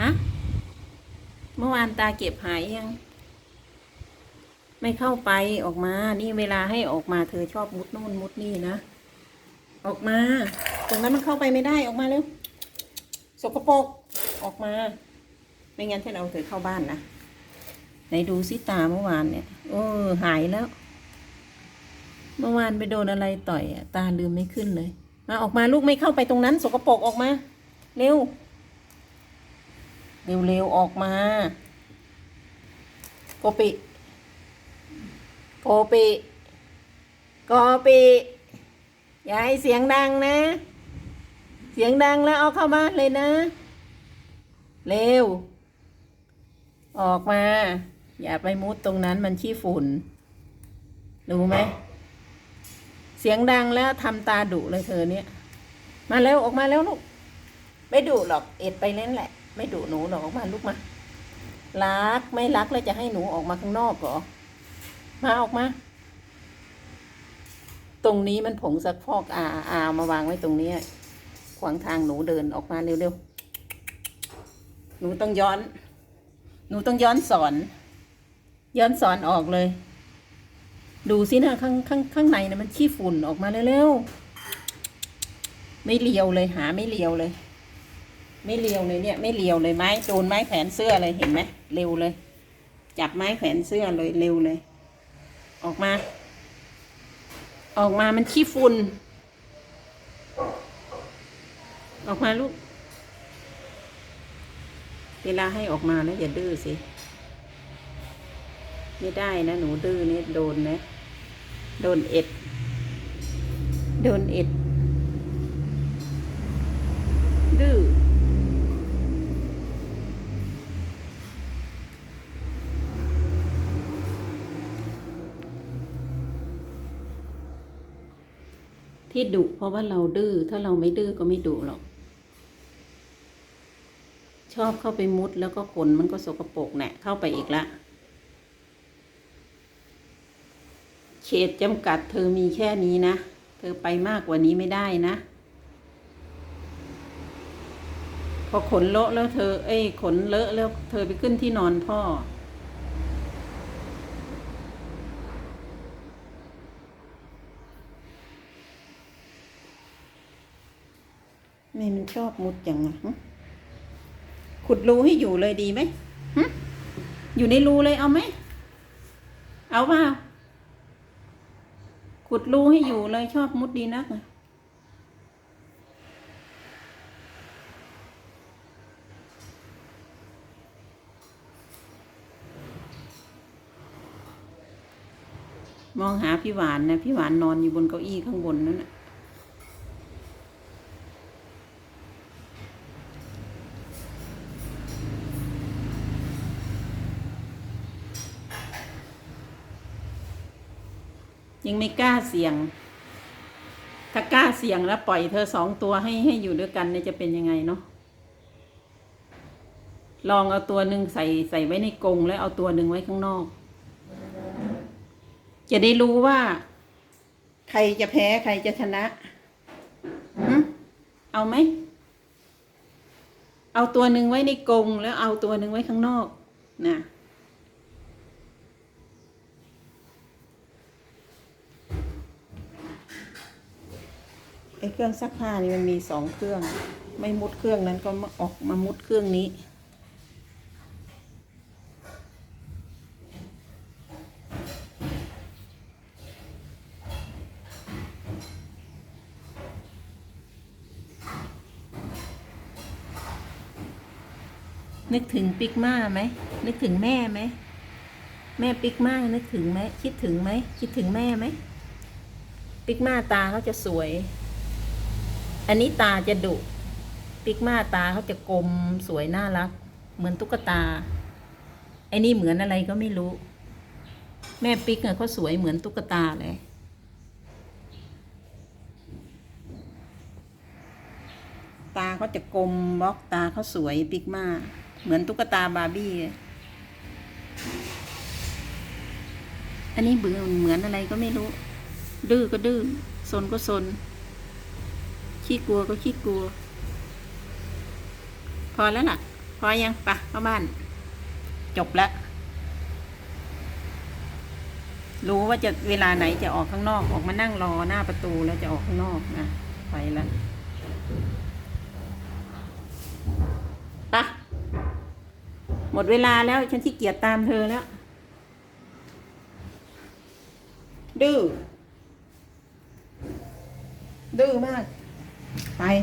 ฮะ เมื่อวานตาเก็บหายยัง ไม่เข้าไปออกมา นี่เวลาให้ออกมาเธอชอบมุดโน่นมุดนี่นะ ออกมา ตรงนั้นมันเข้าไปไม่ได้ออกมาเร็ว สกปรก ออกมา ไม่งั้นฉันเอาเธอเข้าบ้านนะ ไหนดูซิตาเมื่อวานเนี่ยเออหายแล้ว เมื่อวานไปโดนอะไรต่อยอะตาลืมไม่ขึ้นเลย มาออกมาลูกไม่เข้าไปตรงนั้น สกปรกออกมา เร็ว เร็วๆ ออกมา โกปิ โกปิ โกปิ อย่าให้เสียงดังนะ เสียงดังแล้วเอาเข้าบ้านเลยนะ เร็ว ออกมา อย่าไปมุดตรงนั้นมันขี้ฝุ่น รู้ไหม เสียงดังแล้วทำตาดุเลยเธอเนี่ย มาแล้วออกมาแล้วลูก ไม่ดุหรอก เอ็ดไปเล่นแหละ ไม่ดุหนูหรอกออกมาลูกมา รักไม่รักแล้วจะให้หนูออกมาข้างนอกเหรอ มาออกมา ตรงนี้มันผงซักฟอกอาอามาวางไว้ตรงนี้ ขวางทางหนูเดินออกมาเร็วๆ หนูต้องย้อน หนูต้องย้อนสอน ย้อนสอนออกเลย ดูสินะข้างข้างข้างในนะมันขี้ฝุ่นออกมาเร็วๆ ไม่เลียวเลยหาไม่เลียวเลย ไม่เลียวเลยเนี่ย ไม่เลียวเลยไม้โดนไม้แขวนเสื้อเลยเห็นไหมเร็วเลย จับไม้แขวนเสื้อเลยเร็วเลย ออกมา ออกมามันขี้ฝุ่นออกมาลูก เวลาให้ออกมาแล้วอย่าดื้อสิไม่ได้นะ หนูดื้อเนี่ยโดนนะ โดนเอ็ด โดนเอ็ดอ ที่ดุเพราะว่าเราดื้อถ้าเราไม่ดื้อก็ไม่ดุหรอก ชอบเข้าไปมุดแล้วก็ขนมันก็สกปรกแหนะเข้าไปอีกละเขตจำกัดเธอมีแค่นี้นะ เธอไปมากกว่านี้ไม่ได้นะ พอขนเลอะแล้วเธอ เอ้ยขนเลอะแล้วเธอไปขึ้นที่นอนพ่อ แม่มันชอบมุดอย่างอะขุดรูให้อยู่เลยดีไหมอยู่ในรูเลยเอาไหม เอาเปล่าขุดรูให้อยู่เลยชอบมุดดีนักอะมองหาพี่หวานนะพี่หวานนอนอยู่บนเก้าอี้ข้างบนนั่นน่ะ ยังไม่กล้าเสี่ยง ถ้ากล้าเสี่ยงแล้วปล่อยเธอสองตัวให้ให้อยู่ด้วยกันเนี่ยจะเป็นยังไงเนาะลองเอาตัวหนึ่งใส่ใส่ไว้ในกรงแล้วเอาตัวหนึ่งไว้ข้างนอก จะได้รู้ว่า ใครจะแพ้ใครจะชนะหึเอาไหม เอาตัวหนึ่งไว้ในกรงแล้วเอาตัวหนึ่งไว้ข้างนอกนะ ไอ้เครื่องซักผ้านี่มันมีสองเครื่อง ไม่มุดเครื่องนั้นก็มาออกมามุดเครื่องนี้ นึกถึงปิกมาไหม นึกถึงแม่ไหม แม่ปิกมานึกถึงไหม คิดถึงไหม คิดถึงแม่ไหม ปิกมาตาเขาจะสวย อันนี้ตาจะดุ ปิกมาตาเขาจะกลมสวยน่ารัก เหมือนตุ๊กตา ไอ้นี่เหมือนอะไรก็ไม่รู้ แม่ปิกอะเขาสวยเหมือนตุ๊กตาเลยตาเขาจะกลมบล็อกตาเขาสวยปิกมาเหมือนตุ๊กตาบาร์บี้ อันนี้เบื่อเหมือนอะไรก็ไม่รู้ ดื้อก็ดื้อซนก็ซน ขี้กลัวก็ขี้กลัว พอแล้วล่ะ พอยังปะเข้าบ้าน จบแล้วรู้ว่าจะเวลาไหนจะออกข้างนอก ออกมานั่งรอหน้าประตูแล้วจะออกข้างนอกนะไปแล้วปะหมดเวลาแล้วฉันที่เกียจตามเธอแล้ว ดื้อดื้อมาก ไป